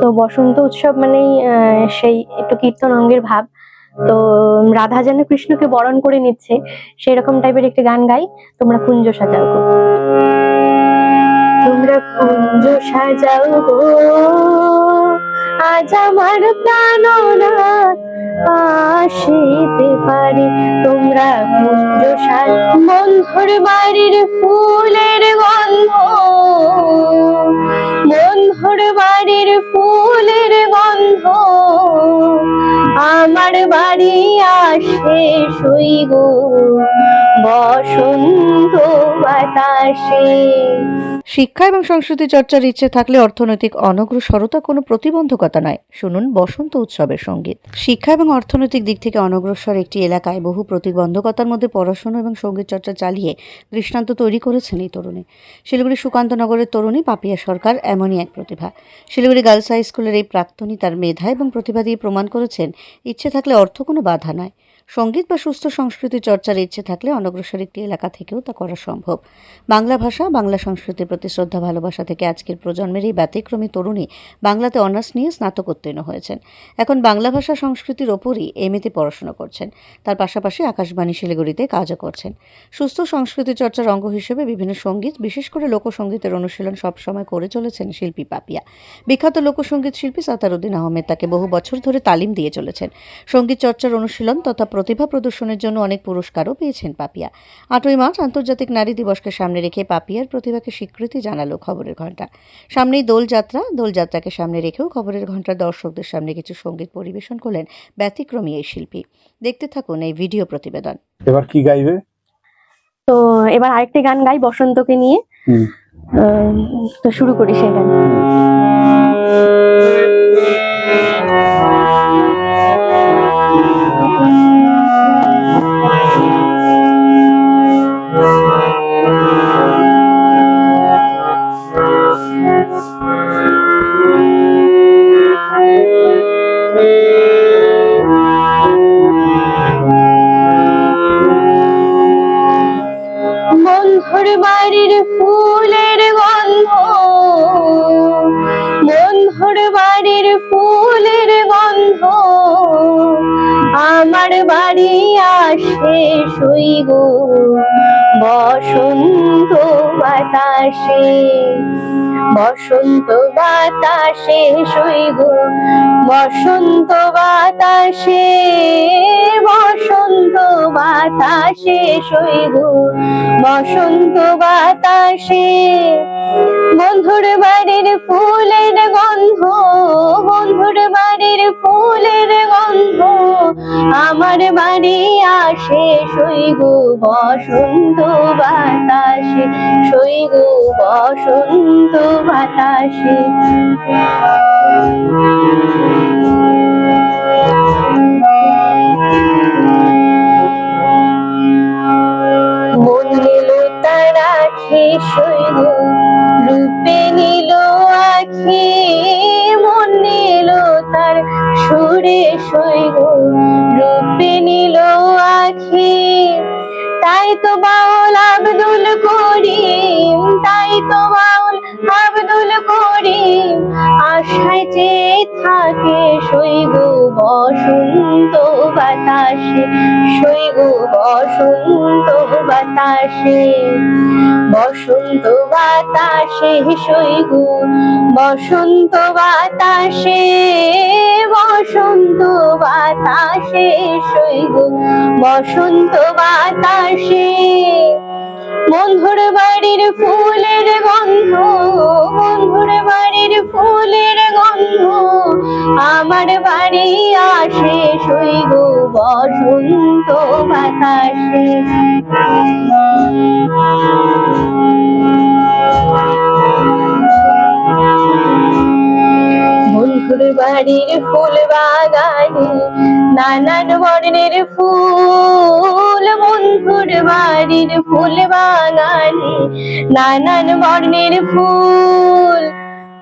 তো বসন্ত উৎসব মানেই সেই একটু কীর্তন অঙ্গের ভাব। তো রাধা যেন কৃষ্ণকে বরণ করে নিচ্ছে সেই রকম টাইপের একটি গান গাই, তোমরা কুঞ্জ সাজাও গো। তোমরা কুঞ্জ সাজাও গো, আজ আমার প্রাণনাথ আসিতে পারে। তোমরা কুঞ্জ সাজ বন্ধুর বাড়ির ফুলের আমার বাড়ি আসে শুই গো। বসন্ত বাতাসে শিক্ষা এবং সংস্কৃতি চর্চার ইচ্ছে থাকলে অর্থনৈতিক অনগ্রসরতা কোনো প্রতিবন্ধকতা নয়। শুনুন বসন্ত উৎসবের সংগীত। শিক্ষা এবং অর্থনৈতিক দিক থেকে অনগ্রসর একটি এলাকায় বহু প্রতিবন্ধকতার মধ্যে পড়াশোনা এবং সংগীত চর্চা চালিয়ে দৃষ্টান্ত তৈরি করেছেন এই তরুণী। শিলিগুড়ি সুকান্তনগরের তরুণী পাপিয়া সরকার এমনই এক প্রতিভা। শিলিগুড়ি গার্লস হাই স্কুলের এই প্রাক্তনী তার মেধা এবং প্রতিভা দিয়ে প্রমাণ করেছেন, ইচ্ছে থাকলে অর্থ কোনো বাধা নয়। সংগীত বা সুস্থ সংস্কৃতি চর্চার ইচ্ছে থাকলে অনগ্রসর একটি এলাকা থেকেও তা করা সম্ভব। বাংলা ভাষা, বাংলা সংস্কৃতির প্রতি শ্রদ্ধা, ভালোবাসা থেকে আজকের প্রজন্মের এই ব্যতিক্রমী তরুণী বাংলাতে অনার্স নিয়ে স্নাতক উত্তীর্ণ হয়েছেন। এখন বাংলা ভাষা সংস্কৃতির ওপরই এমএতে পড়াশোনা করছেন। তার পাশাপাশি আকাশবাণী শিলিগুড়িতে কাজও করছেন। সুস্থ সংস্কৃতি চর্চার অঙ্গ হিসেবে বিভিন্ন সংগীত, বিশেষ করে লোকসঙ্গীতের অনুশীলন সবসময় করে চলেছেন শিল্পী পাপিয়া। বিখ্যাত লোকসঙ্গীত শিল্পী সাতারুদ্দিন আহমেদ তাকে বহু বছর ধরে তালিম দিয়ে চলেছেন। সংগীত চর্চার অনুশীলন তথা প্রতিভা প্রদর্শনের জন্য অনেক পুরস্কারও পেয়েছেন পাপিয়া। আটই মার্চ আন্তর্জাতিক নারী দিবসকে সামনে রেখে পাপিয়ার প্রতিভাকে স্বীকৃতি জানালো খবরের ঘণ্টা সামনেই দোলযাত্রা দোলযাত্রাকে সামনে রেখেও খবরের ঘণ্টার দর্শকদের সামনে কিছু সংগীত পরিবেশন করলেন ব্যতিক্রমী এই শিল্পী। দেখতে থাকুন এই ভিডিও প্রতিবেদন। এবার কি গাইবে? তো এবার আরেকটি গান গাই বসন্তকে নিয়ে। তো শুরু করি সেই গান বাড়ির ফুলের গন্ধ। বন্ধুর বাড়ির ফুলের গন্ধ। আমার বাড়ি আসে শুই গো বসন্ত বাতাসে। বসন্ত বাতাসে শুই গো বসন্ত বাতাসে। বসন্ত বাতাসে শুই গো বসন্ত বাতাসে। বন্ধুর বাড়ির ফুলের গন্ধ, বন্ধুর বাড়ির ফুলের গন্ধ। আমার বাড়ি আসে শুই গো বসন্ত বাতাসে। শুই গো বসন্ত বাতাসে। আখি শৈব রূপে নিল আখি, মন নিল তার সুরে শৈব রূপে নিল আখি। তাই তো বাউল আব্দুল করিম, তাই তো বাউল আব্দুল করিম, আশায় চেয়ে থাকে শৈব বসন্ত বাতাসে শৈব বসন্ত বাতাসে। বসন্ত বাতাসে শৈব বসন্ত বাতাসে। বসন্ত বাতাসে শৈব বসন্ত বাতাসে। বন্ধুর বাড়ির ফুলের গন্ধ ফুলের গন্ধ, আমার বাড়ি আসে শৈব বসন্ত বাতাসে। বন্ধুর বাড়ির ফুল বাগানে নানান বর্ণের ফুল বন্ধুর বাড়ির ফুল বাগানে নানান বর্ণের ফুল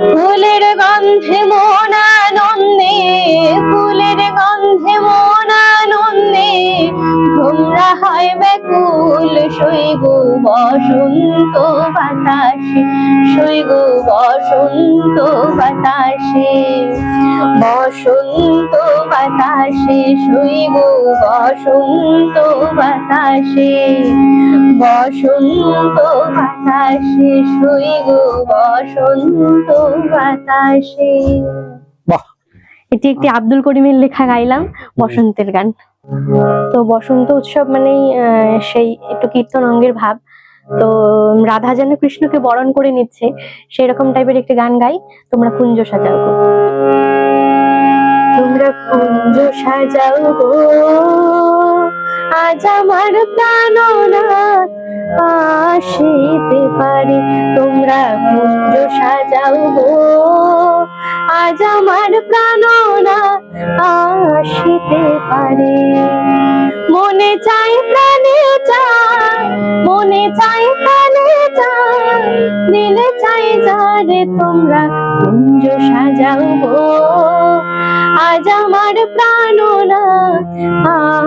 ফুলের গন্ধে মন আনন্দে ফুলের গন্ধে মন আনন্দে। তোমরা হয় ব্যাকুল সৈগ বসন্ত বাতাসে। সৈগ বসন্ত বাতাসে বসন্ত বাতাসে শুই গো বসন্ত বাতাসে বসন্ত বাতাসে শুই গো বসন্ত বাতাসে। এটি একটি আব্দুল করিমের লেখা গাইলাম বসন্তের গান। তো বসন্ত উৎসব মানেই আহ, সেই একটু কীর্তন অঙ্গের ভাব। তো রাধা যেন কৃষ্ণকে বরণ করে নিচ্ছে সেই রকম টাইপের একটি গান গাই, তোমরা কুঞ্জ সাজাও গো। তোমরা কুঞ্জ সাজাও গো, আজ আমার প্রাণনাথ আসিতে পারে। তোমরা কুঞ্জ সাজাও গো, আজ আমার প্রাণনাথ আসিতে পারে। মনে চাই প্রাণে তোমরা কুঞ্জ সাজাও গো। আজ আমার প্রাণনাথ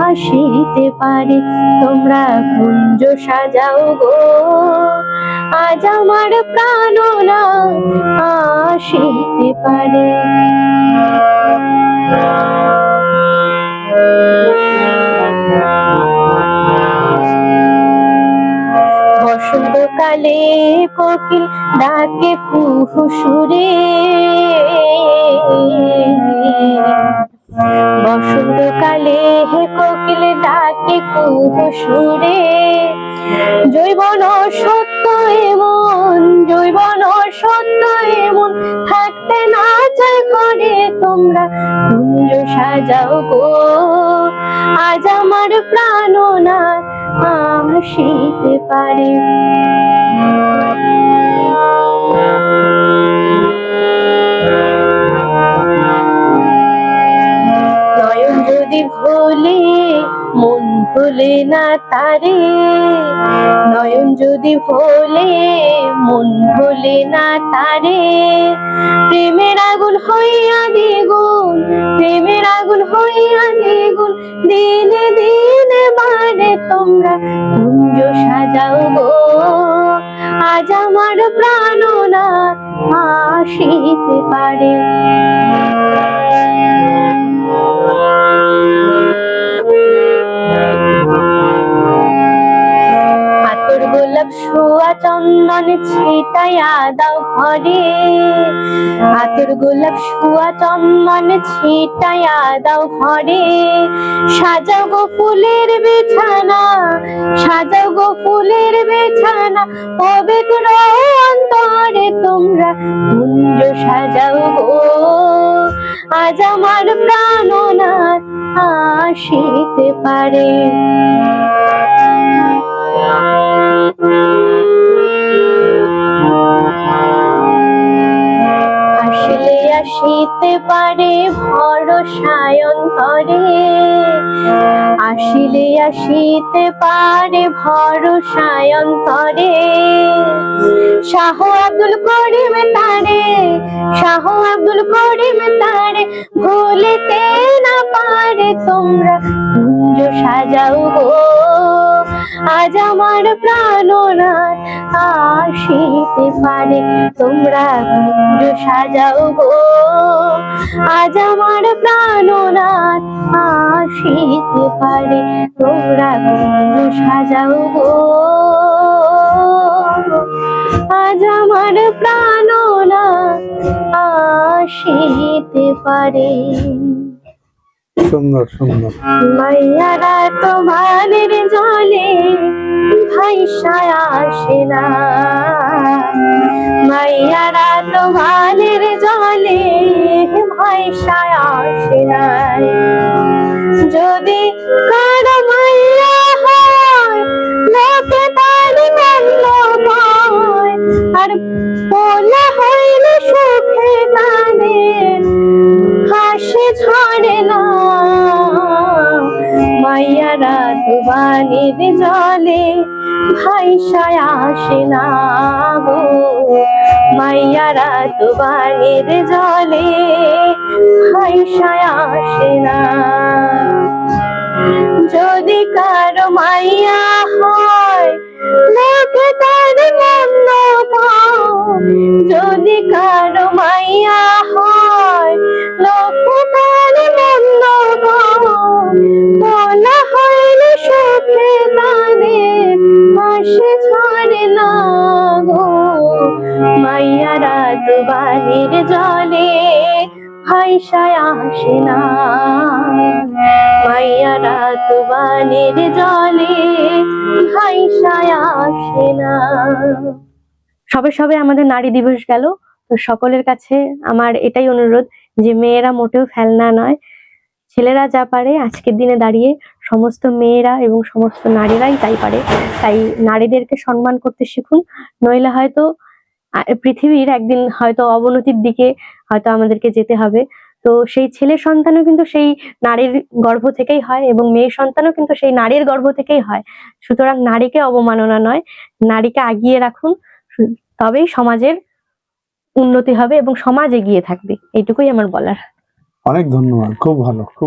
আসিতে পারে, তোমরা কুঞ্জ সাজাও গো। আজ আমার প্রাণনাথ আসিতে পারে। বসন্তকালে কোকিল ডাকে কুহু সুরে। বসন্তকালে হে কোকিল ডাকে কুহু সুরে। জৈবন সত্য এমন জৈবন সত্য এমন, থাকতে না চাই ঘরে তোমরা, কুঞ্জ সাজাও গো। আজ আমার প্রাণনাথ আসিতে পারে। ভোলে না তারে, নয়ন যদি ভোলে, মন ভোলে না তারে। প্রেমের আগুন হইয়া দ্বিগুণ, প্রেমের আগুন হইয়া দ্বিগুণ, দিনে দিনে বারে তোমরা কুঞ্জ সাজাও গো। আজ আমার প্রাণনাথ আসিতে পারে। শোয়া চন্দন ছিটাইয়া দাও ঘরে। আতর গোলাপ শোয়া চন্দন ছিটাইয়া দাও ঘরে। সাজাও গো ফুলের বিছানা, সাজাও গো ফুলের বিছানা, পবিত্র অন্তরে তোমরা কুঞ্জ সাজাও গো। আজ আমার প্রাণনাথ আসিতে পারে। আসিতে পারে ভরসায়ন অন্তরে আসিলে আসিতে পারে ভরসায় অন্তরে। শাহ আব্দুল করিম তারে, শাহ আব্দুল করিম তারে, ভুলিতে না পারে তোমরা কুঞ্জ সাজাও গো। আজ আমার প্রাণনাথ আসিতে পারে তোমরা কুঞ্জ সাজাও গো। আজ আমার প্রাণনাথ আসিতে পারে তোমরা কুঞ্জ সাজাও গো। আজ আমার প্রাণনাথ আসিতে পারে। সুন্দর সুন্দর। মাইয়ারা তোমাদের জলে ভাইসায় আসে না। মাইয়ারা তোমাদের জলে ভাইসায় আসে না। যদি কারও মাইয়া হয় লোকে তার মন্দ পায় আর বলা হইলে সুখে তাদের হাসি ঝরে না। মাইয়ারা দুবানির জলে ভাইসায় আসে না গো। মাইয়ারা দুবানির জলে ভাইসায় আসে যদি কারও মাইয়া হয় লোকে তার মন্দ যদি কারও মাইয়া হয় মাইয়ারা জলে সবে সবে আমাদের নারী দিবস গেল, তো সকলের কাছে আমার এটাই অনুরোধ যে মেয়েরা মোটেও ফেলনা নয়। ছেলেরা যা পারে আজকের দিনে দাঁড়িয়ে সমস্ত মেয়েরা এবং সমস্ত নারীরাই তাই পারে। তাই নারীদেরকে সম্মান করতে শিখুন, নইলে হয়তো পৃথিবীর একদিন হয়তো অবনতির দিকে হয়তো আমাদেরকে যেতে হবে। তো সেই ছেলে সন্তানও কিন্তু সেই নারীর গর্ভ থেকেই হয় এবং মেয়ের সন্তানও কিন্তু সেই নারীর গর্ভ থেকেই হয়। সুতরাং নারীকে অবমাননা নয়, নারীকে আগিয়ে রাখুন তবেই সমাজের উন্নতি হবে এবং সমাজ এগিয়ে থাকবে। এইটুকুই আমার বলার। অনেক ধন্যবাদ, খুব ভালো